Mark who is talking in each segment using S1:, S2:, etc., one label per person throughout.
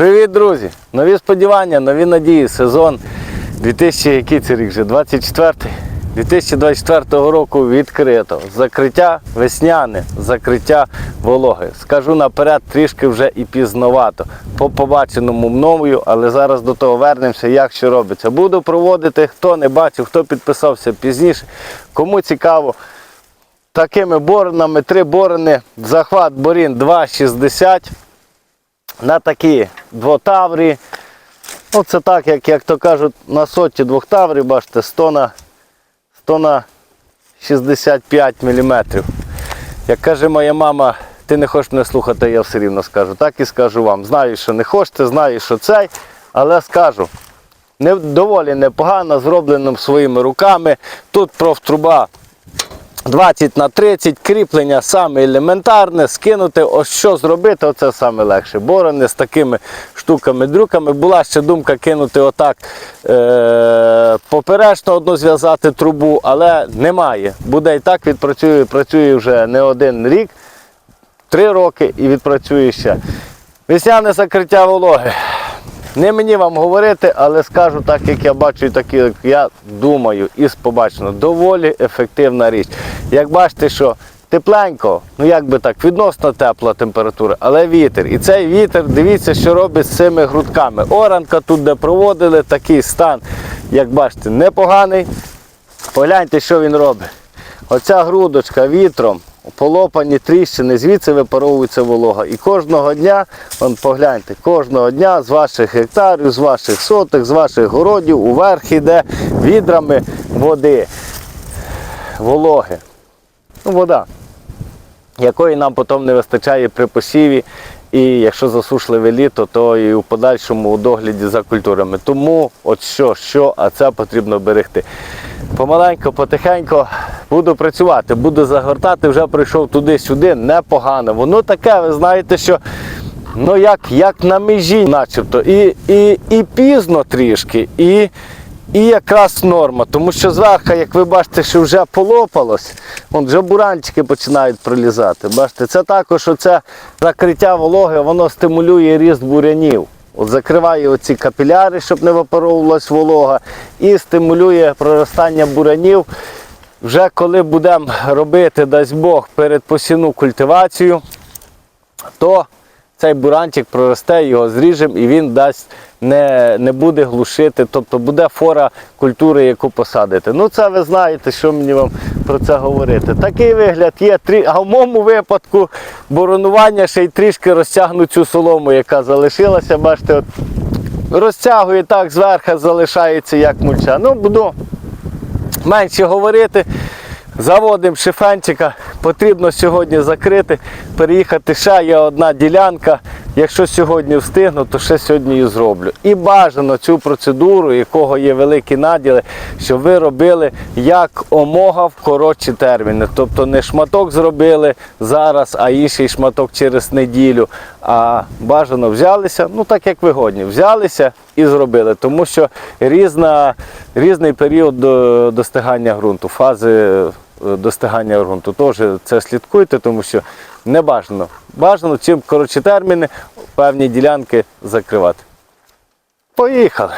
S1: Привіт, друзі! Нові сподівання, нові надії. Сезон 2000, який це рік вже? 24 2024 року відкрито. Закриття весняне, закриття вологи. Скажу наперед, трішки вже і пізновато. По побаченому мною, але зараз до того вернемося, як що робиться. Буду проводити, хто не бачив, хто підписався пізніше. Кому цікаво, такими боронами, три борони, захват борін 2,60 на такі двотаврі. Ну, це так, як, як то кажуть, на соті двох таврів, бачите, 100 на, 100 на 65 мм. Як каже моя мама, ти не хочеш мене слухати, я все рівно скажу. Так і скажу вам. Знаю, що не хочете, знаю, що цей, але скажу. Не, доволі непогано, зроблено своїми руками. Тут профтруба 20 на 30, кріплення саме елементарне, скинути, ось що зробити, оце саме легше. Борони з такими штуками-дрюками. Була ще думка кинути отак е- поперечно одну зв'язати трубу, але немає. Буде і так відпрацює, працює вже не один рік, три роки і відпрацює ще. Весняне закриття вологи. Не мені вам говорити, але скажу так, як я бачу, так як я думаю, і побачено, доволі ефективна річ. Як бачите, що тепленько, ну як би так, відносно тепла температура, але вітер. І цей вітер, дивіться, що робить з цими грудками. Оранка тут, де проводили, такий стан, як бачите, непоганий. Погляньте, що він робить. Оця грудочка вітром, полопані тріщини, звідси випаровується волога. І кожного дня, вон, погляньте, кожного дня з ваших гектарів, з ваших соток, з ваших городів уверх іде відрами води, вологи. Ну, вода, якої нам потім не вистачає при посіві. І якщо засушливе літо, то і у подальшому у догляді за культурами. Тому от що, що, а це потрібно берегти. Помаленько, потихенько буду працювати, буду загортати, вже прийшов туди-сюди, непогано. Воно таке, ви знаєте, що ну як, як на межі, начебто. І, і, і пізно трішки, і, і якраз норма. Тому що зверху, як ви бачите, що вже полопалось, вон вже буранчики починають пролізати. Бачите, це також оце закриття вологи, воно стимулює ріст бурянів. От закриває оці капіляри, щоб не випаровувалась волога, і стимулює проростання бурянів. Вже коли будемо робити, дасть Бог, передпосівну культивацію, то цей буранчик проросте, його зріжемо і він дасть не, не буде глушити, тобто буде фора культури, яку посадити. Ну це ви знаєте, що мені вам про це говорити. Такий вигляд є, а в моєму випадку боронування ще й трішки розтягну цю солому, яка залишилася. Бачите, от розтягує так, зверху залишається як мульча. Ну, буду менше говорити. Заводимо шифенчика, потрібно сьогодні закрити, переїхати. Ще є одна ділянка. Якщо сьогодні встигну, то ще сьогодні і зроблю. І бажано цю процедуру, якого є великі наділи, щоб ви робили як омога в коротші терміни. Тобто не шматок зробили зараз, а інший шматок через неділю. А бажано взялися, ну так як вигодні, взялися і зробили. Тому що різна, різний період достигання ґрунту, фази достигання ґрунту. Теж це слідкуйте, тому що не бажано. Бажано чим коротші терміни певні ділянки закривати. Поїхали!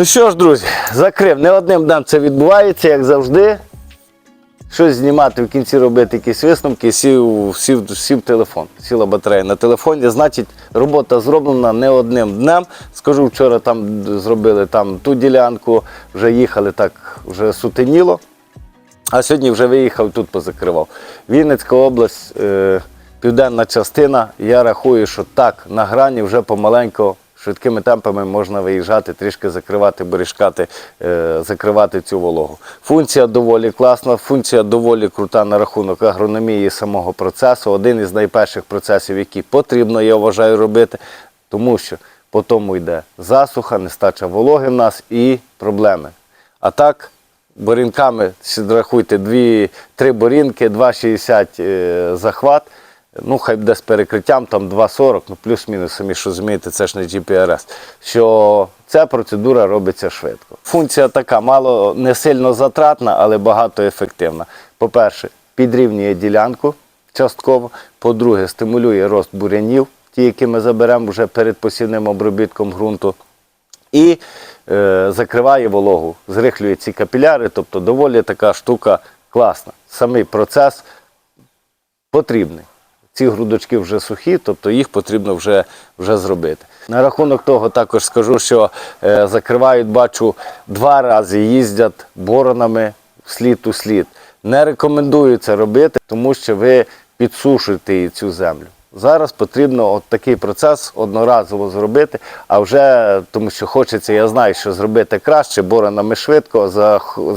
S1: Ну що ж, друзі, закрив. Не одним днем це відбувається, як завжди. Щось знімати, в кінці робити якісь висновки, сів, сів, сів телефон, сіла батарея на телефоні. Значить, робота зроблена не одним днем. Скажу, вчора там зробили там ту ділянку, вже їхали так, вже сутеніло. А сьогодні вже виїхав, тут позакривав. Вінницька область, е, південна частина. Я рахую, що так, на грані вже помаленько, швидкими темпами можна виїжджати, трішки закривати, бережкати, е, закривати цю вологу. Функція доволі класна, функція доволі крута на рахунок агрономії самого процесу. Один із найперших процесів, які потрібно, я вважаю, робити, тому що по тому йде засуха, нестача вологи в нас і проблеми. А так, борінками, рахуйте, дві, три борінки, 2,60 е, захват. Ну, хай буде з перекриттям, там 2,40, ну плюс-мінус, самі що змієте, це ж не GPRS. Що ця процедура робиться швидко. Функція така, мало не сильно затратна, але багато ефективна. По-перше, підрівнює ділянку частково. По-друге, стимулює рост бурянів, ті, які ми заберемо вже перед посівним обробітком ґрунту і е, закриває вологу, зрихлює ці капіляри, тобто доволі така штука класна. Самий процес потрібний. Ці грудочки вже сухі, тобто їх потрібно вже, вже зробити. На рахунок того також скажу, що е, закривають, бачу, два рази їздять боронами слід у слід. Не рекомендую це робити, тому що ви підсушуєте цю землю. Зараз потрібно от такий процес одноразово зробити, а вже тому що хочеться, я знаю, що зробити краще, боронами швидко,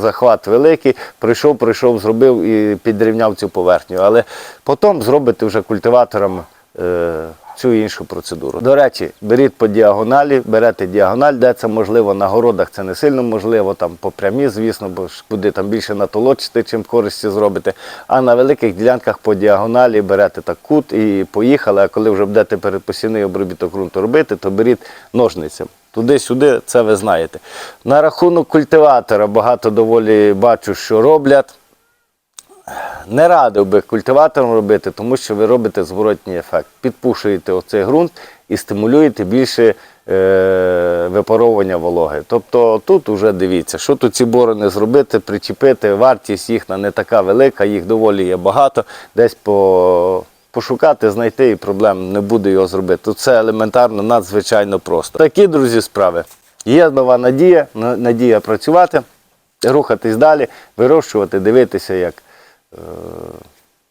S1: захват великий, прийшов, прийшов, зробив і підрівняв цю поверхню. Але потім зробити вже культиватором е, цю іншу процедуру. До речі, беріть по діагоналі, берете діагональ, де це можливо, на городах це не сильно можливо, там по прямі, звісно, бо ж куди там більше натолочити, чим користі зробите. А на великих ділянках по діагоналі берете так кут і поїхали. А коли вже будете передпосівний обробіток ґрунту робити, то беріть ножницями. Туди-сюди, це ви знаєте. На рахунок культиватора багато доволі бачу, що роблять. Не радив би культиватором робити, тому що ви робите зворотній ефект. Підпушуєте оцей ґрунт і стимулюєте більше е, випаровування вологи. Тобто тут вже дивіться, що тут ці борони зробити, причепити, вартість їхня не така велика, їх доволі є багато. Десь по, пошукати, знайти і проблем не буде його зробити. Тут це елементарно, надзвичайно просто. Такі, друзі, справи. Є нова надія, надія працювати, рухатись далі, вирощувати, дивитися, як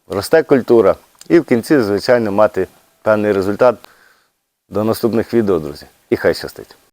S1: росте культура. І в кінці, звичайно, мати певний результат. До наступних відео, друзі. І хай щастить.